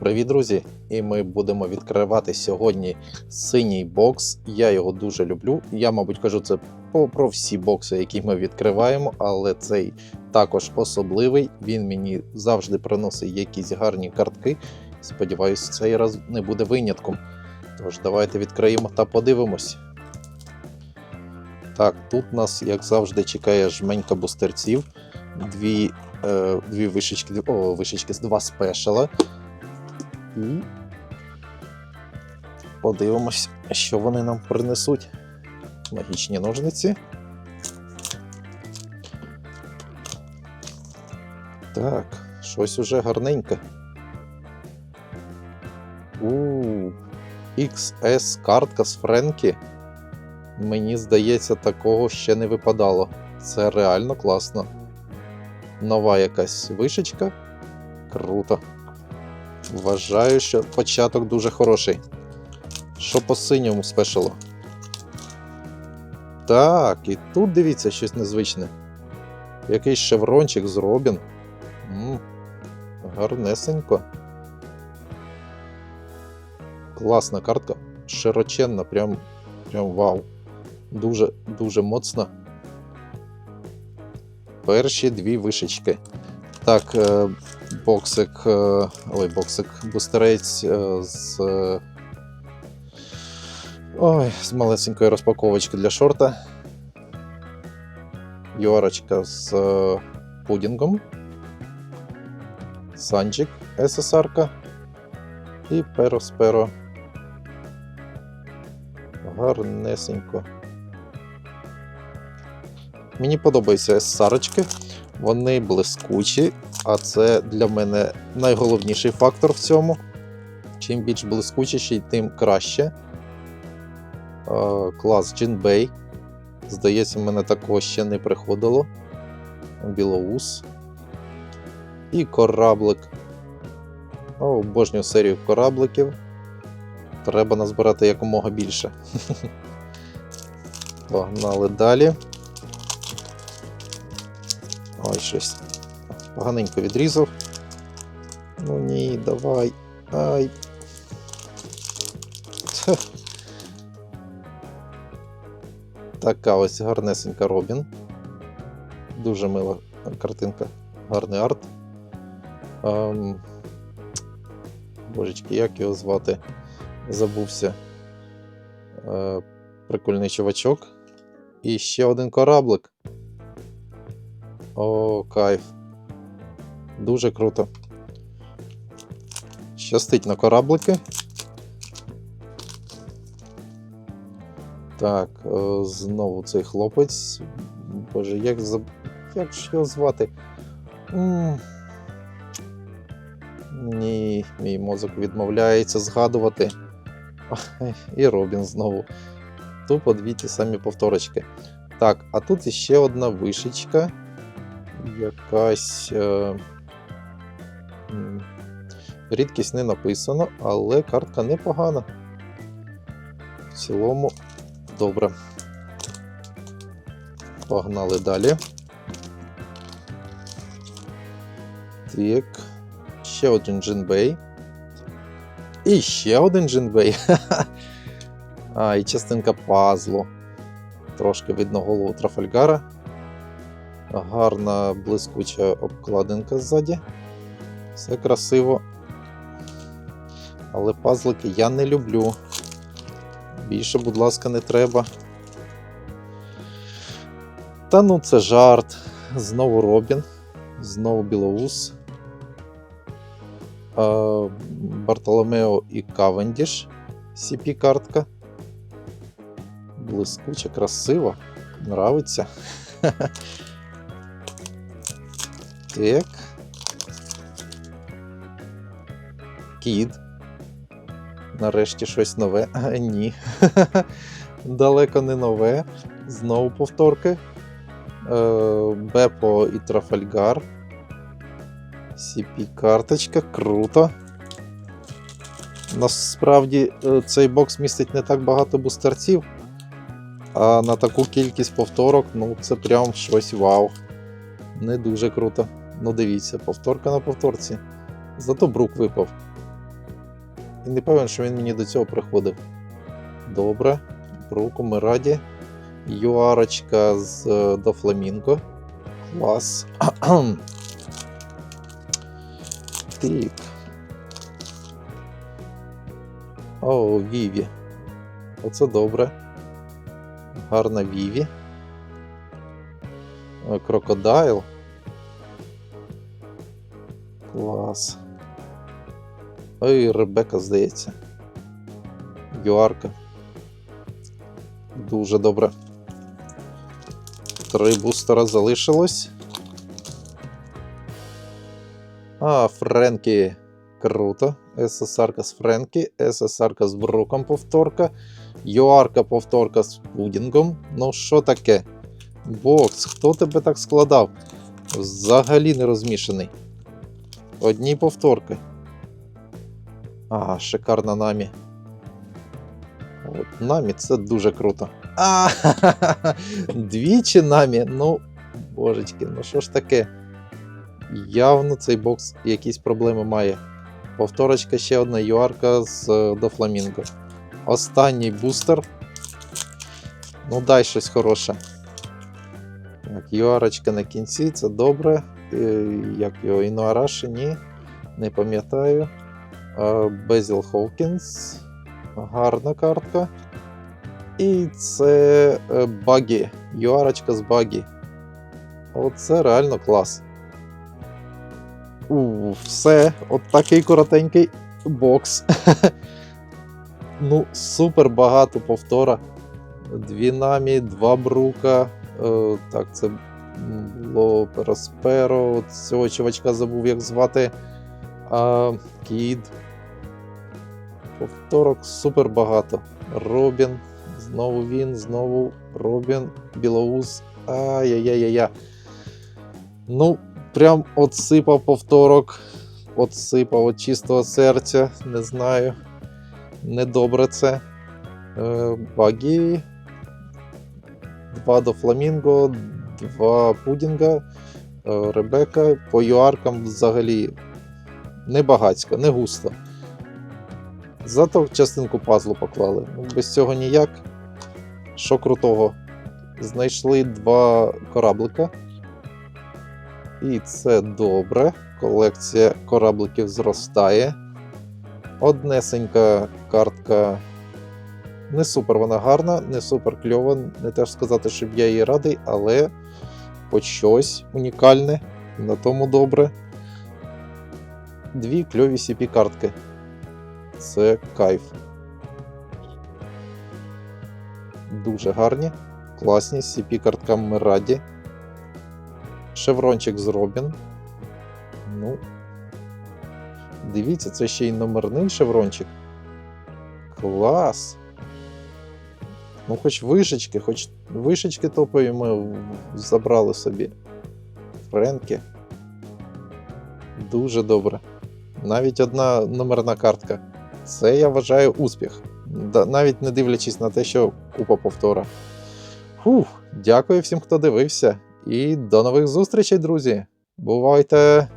Привіт, друзі! І ми будемо відкривати сьогодні синій бокс. Я його дуже люблю. Я, мабуть, кажу це про всі бокси, які ми відкриваємо, але цей також особливий. Він мені завжди приносить якісь гарні картки. Сподіваюсь, цей раз не буде винятком. Тож давайте відкриємо та подивимось. Так, тут нас, як завжди, чекає жменька бустерців. Дві, е, дві вишечки, о, вишечки два спешала. І подивимось, що вони нам принесуть. Магічні ножниці. Так, щось уже гарненьке. У XS картка з Френкі. Мені здається, такого ще не випадало. Це реально класно. Нова якась вишечка. Круто. Вважаю, що початок дуже хороший. Що по синьому спешалу? Так, і тут дивіться щось незвичне. Якийсь шеврончик з Робін. М, гарнесенько. Класна картка. Широченна, прям, прям вау. Дуже, дуже моцна. Перші дві вишечки. Так, е, боксик. е, Ой, боксик, бустерець е, з. Ой, з малесенької розпаковочки для шорта. Йорочка з пудінгом. Санчик СССР. І перо-сперо. Гарнесенько. Мені подобаються СССРочки. Вони блискучі, а це для мене найголовніший фактор в цьому. Чим більш блискучіший, тим краще. Клас Джинбей. Здається, в мене такого ще не приходило. Білоус. І кораблик. О, обожнюю серію корабликів. Треба назбирати якомога більше. Погнали далі. Щось поганенько відрізав. Ну ні, давай. Ай. Тьф. Така ось гарнесенька Робін. Дуже мила картинка. Гарний арт. Ем... Божечки, як його звати? Забувся. Е, прикольний чувачок. І ще один кораблик. О, кайф. Дуже круто. Щастить на кораблики. Так, е, знову цей хлопець. Боже, як за... як ж його звати? Ні, мій мозок відмовляється згадувати. І Робін знову. Тупо дві ті самі повторочки. Так, а тут іще одна вишечка. Якась. Е... Рідкість не написано, але картка непогана. В цілому добре. Погнали далі. Так. Ще один джинбей. І ще один джинбей. А, і частинка пазлу. Трошки видно голову Трафальгара. Гарна блискуча обкладинка ззаді. Все красиво. Але пазлики я не люблю. Більше, будь ласка, не треба. Та ну це жарт. Знову Робін, знову Білоус. Бартоломео і Кавендіш. CP картка. Блискуча, красива. Нравиться. Так. Кіт. Нарешті щось нове. А, ні. Далеко не нове. Знову повторки. Е, Бепо і Трафальгар. CP карточка, круто. Насправді е, цей бокс містить не так багато бустерців, а на таку кількість повторок, ну це прям щось вау. Не дуже круто. Ну дивіться, повторка на повторці. Зато брук випав. І не певен, що він мені до цього приходив. Добре. Бруку ми раді. Юарочка з е, до Фламінго. Клас. Так. О, Віві. Оце добре. Гарна Віві. Е, Крокодайл. Клас. Ой, Ребека, здається. Юарка. Дуже добре. Три бустера залишилось. А, Френкі. Круто. ССР з Френкі, ССР з Бруком повторка. Юарка повторка з Пудінгом. Ну, що таке? Бокс, хто тебе так складав? Взагалі не розмішаний. Одні повторки. А, шикарна намі. От намі це дуже круто. А, двічі намі. Ну, божечки, ну що ж таке? Явно цей бокс якісь проблеми має. Повторочка ще одна юарка з е, до Фламінго. Останній бустер. Ну, дай щось хороше. Так, юарочка на кінці, це добре. Е, Як його Інуараші, ні. Не пам'ятаю. Безіл Ховкінс. Гарна картка. І це е, Багі. Юарочка з Багі. Оце реально клас. У, все, от такий коротенький бокс. ну, супер багато повтора. Дві намі, два брука. Е, так, це було Перосперо. Цього чувачка забув, як звати. А, Кід. Повторок супер багато. Робін. Знову він, знову Робін, Білоус. Ай-яй-яй-яй. Ну, прям отсипав повторок. Отсипав от чистого серця. Не знаю. Недобре це. Е, Багі. Два до Фламінго, два Пудінга, е, Ребека. По юаркам взагалі не багацько, не густо. Зато частинку пазлу поклали. Ну, Без цього ніяк. Що крутого? Знайшли два кораблика. І це добре. Колекція корабликів зростає. Однесенька картка. Не супер вона гарна, не супер кльова. Не теж сказати, щоб я їй радий, але хоч щось унікальне, на тому добре. Дві кльові CP картки. Це кайф. Дуже гарні, класні CP карткам ми раді. Шеврончик з. Ну. Дивіться, це ще й номерний шеврончик. Клас! Ну, хоч вишечки, хоч вишечки топові ми забрали собі. Френкі. Дуже добре. Навіть одна номерна картка. Це я вважаю успіх. Навіть не дивлячись на те, що купа повтора. Фух, дякую всім, хто дивився. І до нових зустрічей, друзі. Бувайте!